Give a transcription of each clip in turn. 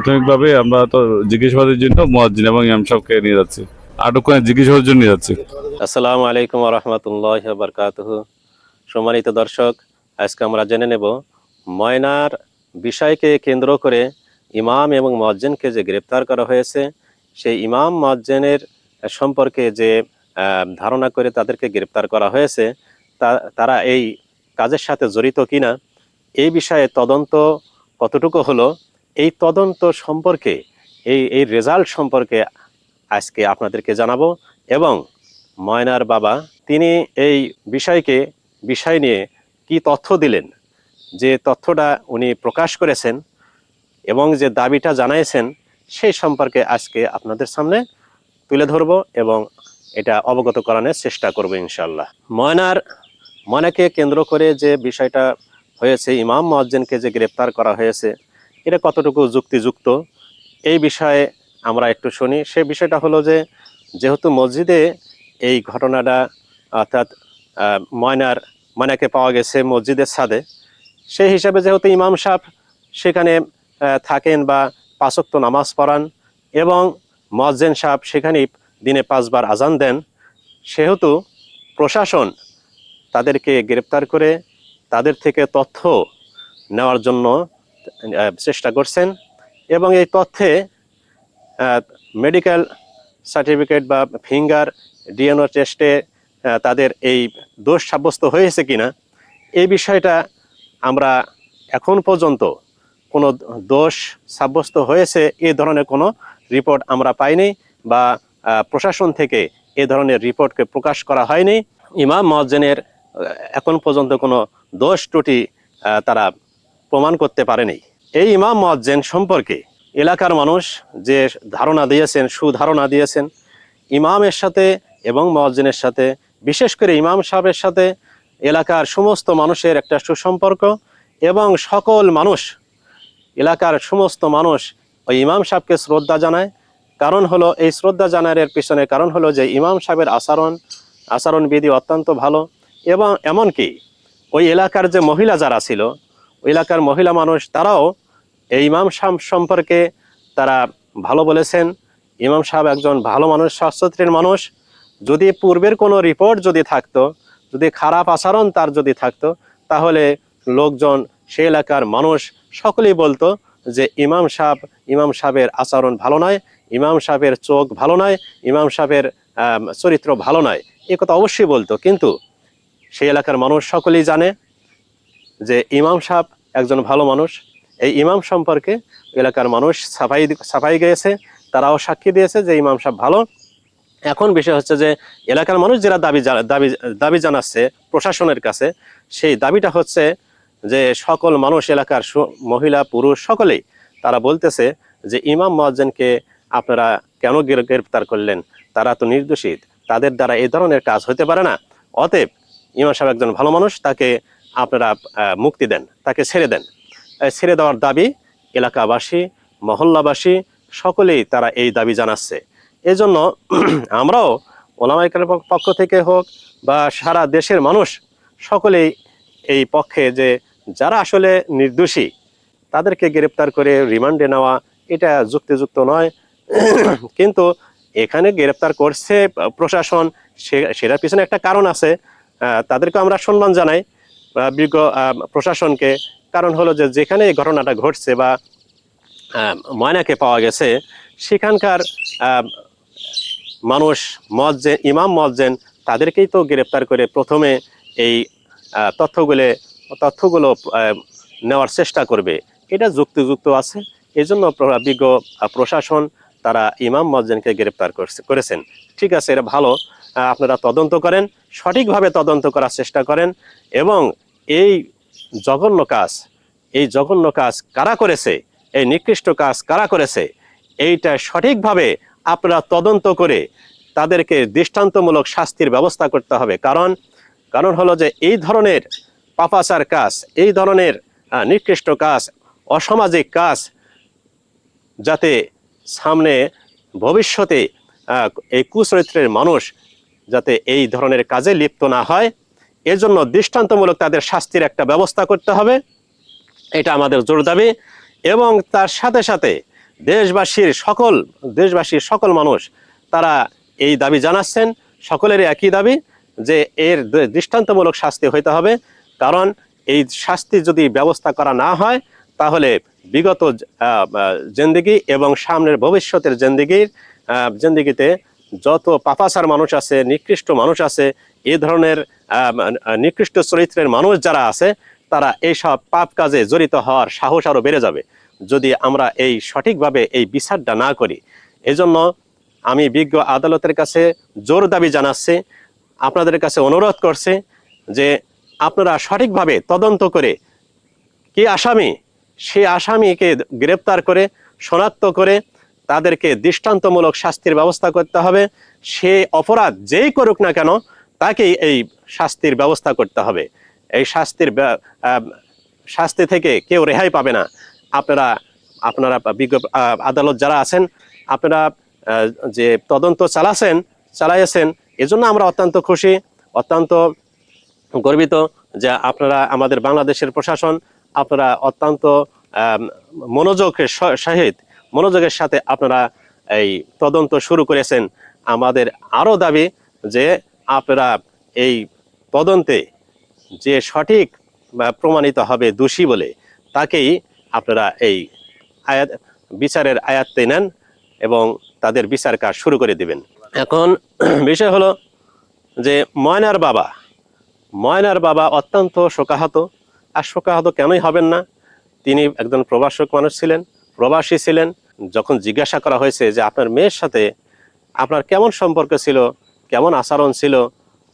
প্রাথমিকভাবে আমরা তো জিজ্ঞাসাবাদের জন্য মহাজিন এবং ইমাম সাহেবকে নিয়ে যাচ্ছি। আটক করে জিজ্ঞাসাবাদের জন্য নিয়ে যাচ্ছি। আসসালামু আলাইকুম রহমতুল্লাহ বারকাতুহ। সম্মানিত দর্শক, আজকে আমরা জেনে নেব ময়নার বিষয়কে কেন্দ্র করে ইমাম এবং মজ্জেনকে যে গ্রেপ্তার করা হয়েছে, সেই ইমাম মজ্জেনের সম্পর্কে যে ধারণা করে তাদেরকে গ্রেপ্তার করা হয়েছে তারা এই কাজের সাথে জড়িত কিনা এই বিষয়ে তদন্ত কতটুকু হলো এই তদন্ত সম্পর্কে, এই এই রেজাল্ট সম্পর্কে আজকে আপনাদেরকে জানাব এবং ময়নার বাবা, তিনি এই বিষয়কে, বিষয় নিয়ে কি তথ্য দিলেন, যে তথ্যটা উনি প্রকাশ করেছেন এবং যে দাবিটা জানাইছেন সেই সম্পর্কে আজকে আপনাদের সামনে তুলে ধরব এবং এটা অবগত করানোর চেষ্টা করব ইনশাল্লাহ ময়নার ময়নাকে কেন্দ্র করে যে বিষয়টা হয়েছে, ইমাম মজ্জেনকে যে গ্রেপ্তার করা হয়েছে এটা কতটুকু যুক্তিযুক্ত? এই বিষয়ে আমরা একটু শুনি। সে বিষয়টা হলো যে, যেহেতু মসজিদে এই ঘটনাটা, অর্থাৎ ময়নার, ময়নাকে পাওয়া গেছে মসজিদের ছাদে, সেই হিসাবে যেহেতু ইমাম সাহেব সেখানে থাকেন বা পাঁচক্ত নামাজ পড়ান এবং মজ্জেন সাহ সেখানেই দিনে পাঁচবার আজান দেন, সেহেতু প্রশাসন তাদেরকে গ্রেপ্তার করে তাদের থেকে তথ্য নেওয়ার জন্য চেষ্টা করছেন এবং এই তথ্যে মেডিকেল সার্টিফিকেট বা ফিঙ্গার ডিএনও টেস্টে তাদের এই দোষ সাব্যস্ত হয়েছে কিনা এই বিষয়টা আমরা এখন পর্যন্ত কোনো দোষ সাব্যস্ত হয়েছে এ ধরনের কোনো রিপোর্ট আমরা পাইনি বা প্রশাসন থেকে এ ধরনের রিপোর্টকে প্রকাশ করা হয়নি। ইমাম মজ্জেনের আহ, এখন পর্যন্ত কোনো দোষ ত্রুটি তারা প্রমাণ করতে পারেনি। এই ইমাম মজ্জেন সম্পর্কে এলাকার মানুষ যে ধারণা দিয়েছেন, সুধারণা দিয়েছেন, ইমামের সাথে এবং মজ্জেনের সাথে, বিশেষ করে ইমাম সাহেবের সাথে এলাকার সমস্ত মানুষের একটা সুসম্পর্ক এবং সকল মানুষ, এলাকার সমস্ত মানুষ ওই ইমাম সাহেবকে শ্রদ্ধা জানায়। কারণ হলো, এই শ্রদ্ধা জানানোর পিছনে কারণ হলো যে ইমাম সাহেবের আচরণ, আচরণবিধি অত্যন্ত ভালো এবং এমনকি ওই এলাকার যে মহিলা যারা ছিল এলাকার মহিলা মানুষ, তারাও এই ইমাম সাহ সম্পর্কে তারা ভালো বলেছেন। ইমাম সাহেব একজন ভালো মানুষ সচ্চত্রের মানুষ। যদি পূর্বের কোনো রিপোর্ট যদি থাকতো, যদি খারাপ আচরণ তার যদি থাকতো, তাহলে লোকজন সে এলাকার মানুষ সকলেই বলতো যে, ইমাম সাহেব, ইমাম সাহেবের আচরণ ভালো নয়, ইমাম সাহেবের চোখ ভালো নয়, ইমাম সাহেবের চরিত্র ভালো নয়। এ কথা অবশ্যই বলতো। কিন্তু সেই এলাকার মানুষ সকলেই জানে যে ইমাম সাহেব একজন ভালো মানুষ, এই ইমাম সম্পর্কে এলাকার মানুষ সাফাই সাফাই গিয়েছে, তারাও সাক্ষী দিয়েছে যে ইমাম সাহেব ভালো। এখন বিষয় হচ্ছে যে এলাকার মানুষ যারা দাবি দাবি দাবি জানাচ্ছে প্রশাসনের কাছে, সেই দাবিটা হচ্ছে যে সকল মানুষ এলাকার মহিলা, পুরুষ সকলেই, তারা বলতেছে যে ইমাম মহাজ্জেনকে আপনারা কেন গ্রে- গ্রেপ্তার করলেন? তারা তো নির্দোষিত তাদের দ্বারা এই ধরনের কাজ হতে পারে না। অতএব ইমাম সাহেব একজন ভালো মানুষ, তাকে আপনারা মুক্তি দেন, তাকে ছেড়ে দেন। ছেড়ে দেওয়ার দাবি এলাকাবাসী, মহল্লাবাসী, সকলেই তারা এই দাবি জানাচ্ছে। এজন্য আমরাও ওলামাইকার পক্ষ থেকে হোক বা সারা দেশের মানুষ, সকলেই এই পক্ষে যে যারা আসলে নির্দোষী, তাদেরকে গ্রেপ্তার করে রিমান্ডে নেওয়া, এটা যুক্তিযুক্ত নয়। কিন্তু এখানে গ্রেপ্তার করছে প্রশাসন, সে- সেটার পিছনে একটা কারণ আছে। তাদেরকে আমরা সম্মান জানাই। বিজ্ঞ প্রশাসনকে কারণ হলো যে যেখানে এই ঘটনাটা ঘটছে বা ময়নাকে পাওয়া গেছে, সেখানকার মানুষ মজ্জেন ইমাম মজ্জেন তাদেরকেই তো গ্রেপ্তার করে প্রথমে এই তথ্যগুলো তথ্যগুলো নেওয়ার চেষ্টা করবে। এটা যুক্তিযুক্ত আছে। এই জন্য বিজ্ঞ প্রশাসন তারা ইমাম মজ্জেনকে গ্রেপ্তার করছে, করেছেন। ঠিক আছে, এটা ভালো। আপনারা তদন্ত করেন, সঠিকভাবে তদন্ত করার চেষ্টা করেন এবং এই জঘন্য কাজ, এই জঘন্য কাজ কারা করেছে, এই নিকৃষ্ট কাজ কারা করেছে, এইটা সঠিকভাবে আপনারা তদন্ত করে তাদেরকে দৃষ্টান্তমূলক শাস্তির ব্যবস্থা করতে হবে। কারণ কারণ হলো যে এই ধরনের পাপাচার কাজ, এই ধরনের নিকৃষ্ট কাজ, অসামাজিক কাজ যাতে সামনে ভবিষ্যতে এই কুচরিত্রের মানুষ যাতে এই ধরনের কাজে লিপ্ত না হয়। এজন্য দৃষ্টান্তমূলক তাদের শাস্তির একটা ব্যবস্থা করতে হবে। এটা আমাদের জোর দাবি। এবং তার সাথে সাথে দেশবাসীর সকল দেশবাসীর সকল মানুষ, তারা এই দাবি জানাচ্ছেন। সকলেরই একই দাবি যে এর দৃষ্টান্তমূলক শাস্তি হইতে হবে। কারণ এই শাস্তি যদি ব্যবস্থা করা না হয়, তাহলে বিগত জেন্দিগি এবং সামনের ভবিষ্যতের জেন্দিগির জেন্দিগিতে যত পাপাচার মানুষ আছে, নিকৃষ্ট মানুষ আছে এই ধরনের নিকৃষ্ট চরিত্রের মানুষ যারা আছে, তারা এইসব পাপ কাজে জড়িত হওয়ার সাহস আরও বেড়ে যাবে। যদি আমরা এই সঠিকভাবে এই বিচারটা না করি, এজন্য আমি বিজ্ঞ আদালতের কাছে জোর দাবি জানাচ্ছি, আপনাদের কাছে অনুরোধ করছি যে আপনারা সঠিকভাবে তদন্ত করে কি আসামি সেই আসামিকে গ্রেপ্তার করে, শনাক্ত করে তাদেরকে দৃষ্টান্তমূলক শাস্তির ব্যবস্থা করতে হবে। সে অপরাধ যেই করুক না কেন, তাকেই এই শাস্তির ব্যবস্থা করতে হবে। এই শাস্তির শাস্তি থেকে কেউ রেহাই পাবে না। আপনারা আপনারা বিজ্ঞ আদালত যারা আছেন, আপনারা যে তদন্ত চালাছেন, চালাইয়েছেন, এজন্য আমরা অত্যন্ত খুশি, অত্যন্ত গর্বিত যে আপনারা আমাদের বাংলাদেশের প্রশাসন, আপনারা অত্যন্ত মনোযোগের সহিত মনোযোগের সাথে আপনারা এই তদন্ত শুরু করেছেন। আমাদের আরও দাবি যে আপনারা এই তদন্তে যে সঠিক প্রমাণিত হবে দোষী বলে, তাকেই আপনারা এই আয়াত, বিচারের আয়াত্তে নেন এবং তাদের বিচার কাজ শুরু করে দিবেন। এখন বিষয় হলো যে ময়নার বাবা ময়নার বাবা অত্যন্ত শোকাহত। আর শোকাহত কেনই হবেন না? তিনি একজন প্রবাসক মানুষ ছিলেন। প্রবাসী ছিলেন যখন জিজ্ঞাসা করা হয়েছে যে আপনার মেয়ের সাথে আপনার কেমন সম্পর্ক ছিল কেমন আচরণ ছিল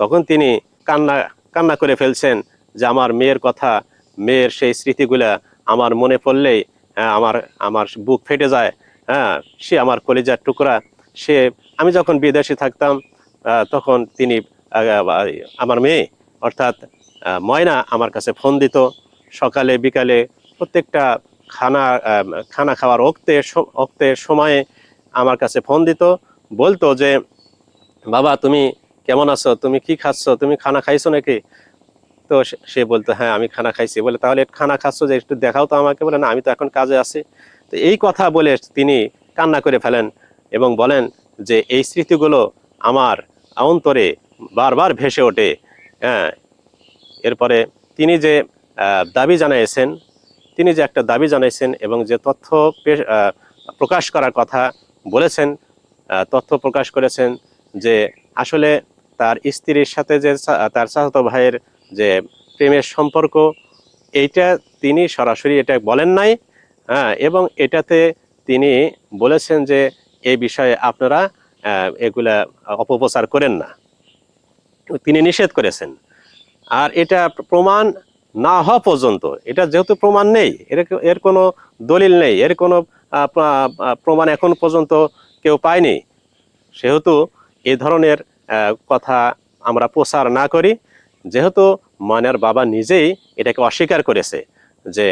তখন তিনি কান্না কান্না করে ফেলছেন যে আমার মেয়ের কথা মেয়ের সেই স্মৃতিগুলা আমার মনে পড়লেই হ্যাঁ, আমার আমার বুক ফেটে যায় হ্যাঁ সে আমার কলিজার টুকরা সে আমি যখন বিদেশে থাকতাম তখন তিনি আমার মেয়ে অর্থাৎ ময়না আমার কাছে ফোন দিত সকালে বিকালে প্রত্যেকটা খানা খানা খাওয়ার অক্তে অক্তের সময়ে আমার কাছে ফোন দিত, বলতো যে, বাবা, তুমি কেমন আছো? তুমি কি খাচ্ছ? তুমি খানা খাইছো নাকি? তো সে- বলতো হ্যাঁ আমি খানা খাইছি। বলে, তাহলে খানা খাচ্ছ যে, একটু দেখাও তো আমাকে। বলে, না, আমি তো এখন কাজে আছি। তো এই কথা বলে তিনি কান্না করে ফেলেন এবং বলেন যে, এই স্মৃতিগুলো আমার অন্তরে বারবার ভেসে ওঠে। হ্যাঁ এরপরে তিনি যে দাবি জানিয়েছেন তিনি যে একটা দাবি জানাইছেন এবং যে তথ্য প্রকাশ করার কথা বলেছেন তথ্য প্রকাশ করেছেন যে আসলে তার স্ত্রীর সাথে যে তার চাচাতো ভাইয়ের যে প্রেমের সম্পর্ক, এইটা তিনি সরাসরি এটা বলেন নাই হ্যাঁ এবং এটাতে তিনি বলেছেন যে এই বিষয়ে আপনারা এগুলা অপপ্রচার করেন না। তিনি নিষেধ করেছেন। আর এটা প্রমাণ না হওয়া পর্যন্ত। এটা যেহেতু প্রমাণ নেই, এর এর কোনো দলিল নেই, এর কোনো প্রমাণ এখন পর্যন্ত কেউ পায়নি। সেহেতু এ ধরনের কথা আমরা প্রচার না করি। যেহেতু ময়নার বাবা নিজেই এটাকে অস্বীকার করেছে যে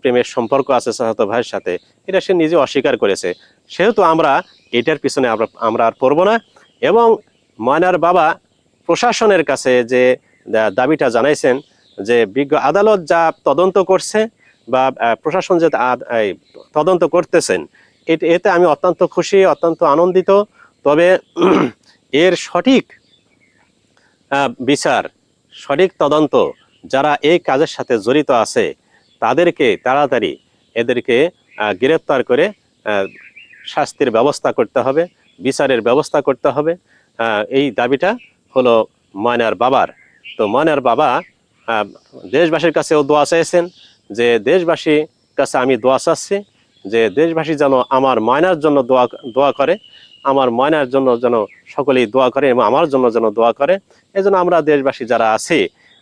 প্রেমের সম্পর্ক আছে সাহত ভাইয়ের সাথে, এটা সে নিজে অস্বীকার করেছে। সেহেতু আমরা এটার পিছনে আমরা আমরা আর পড়ব না। এবং ময়নার বাবা প্রশাসনের কাছে যে দাবিটা জানাইছেন যে বিজ্ঞ আদালত যা তদন্ত করছে বা প্রশাসন যে তদন্ত করতেছেন এতে আমি অত্যন্ত খুশি, অত্যন্ত আনন্দিত। তবে এর সঠিক বিচার, সঠিক তদন্ত যারা এই কাজের সাথে জড়িত আছে, তাদেরকে তাড়াতাড়ি এদেরকে গ্রেপ্তার করে শাস্তির ব্যবস্থা করতে হবে, বিচারের ব্যবস্থা করতে হবে। এই দাবিটা হলো ময়নার বাবার। তো ময়নার বাবা দেশবাসীর কাছেও দোয়া চাইছেন যে দেশবাসীর কাছে আমি দোয়া চাচ্ছি যে দেশবাসী যেন আমার ময়নার জন্য দোয়া দোয়া করে, আমার ময়নার জন্য যেন সকলেই দোয়া করে এবং আমার জন্য যেন দোয়া করে। এজন্য আমরা দেশবাসী যারা আছি,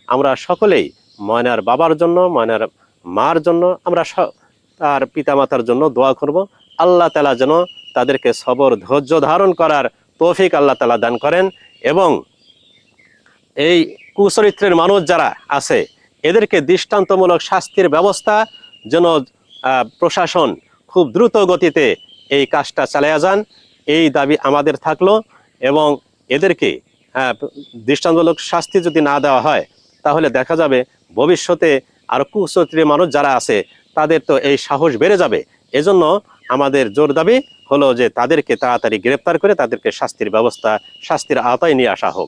আমরা সকলেই ময়নার বাবার জন্য ময়নার মার জন্য আমরা তার পিতামাতার জন্য দোয়া করব। আল্লাহ তালা যেন তাদেরকে সবর, ধৈর্য ধারণ করার তৌফিক আল্লাহ তালা দান করেন এবং এই কুচরিত্রের মানুষ যারা আছে, এদেরকে দৃষ্টান্তমূলক শাস্তির ব্যবস্থা যেন প্রশাসন খুব দ্রুত গতিতে এই কাজটা চালিয়ে যান। এই দাবি আমাদের থাকল এবং এদেরকে দৃষ্টান্তমূলক শাস্তি যদি না দেওয়া হয়, তাহলে দেখা যাবে ভবিষ্যতে আর কুচরিত্রের মানুষ যারা আছে, তাদের তো এই সাহস বেড়ে যাবে। এজন্য আমাদের জোর দাবি হলো যে তাদেরকে তাড়াতাড়ি গ্রেপ্তার করে তাদেরকে শাস্তির ব্যবস্থা, শাস্তির আওতায় নিয়ে আসা হোক।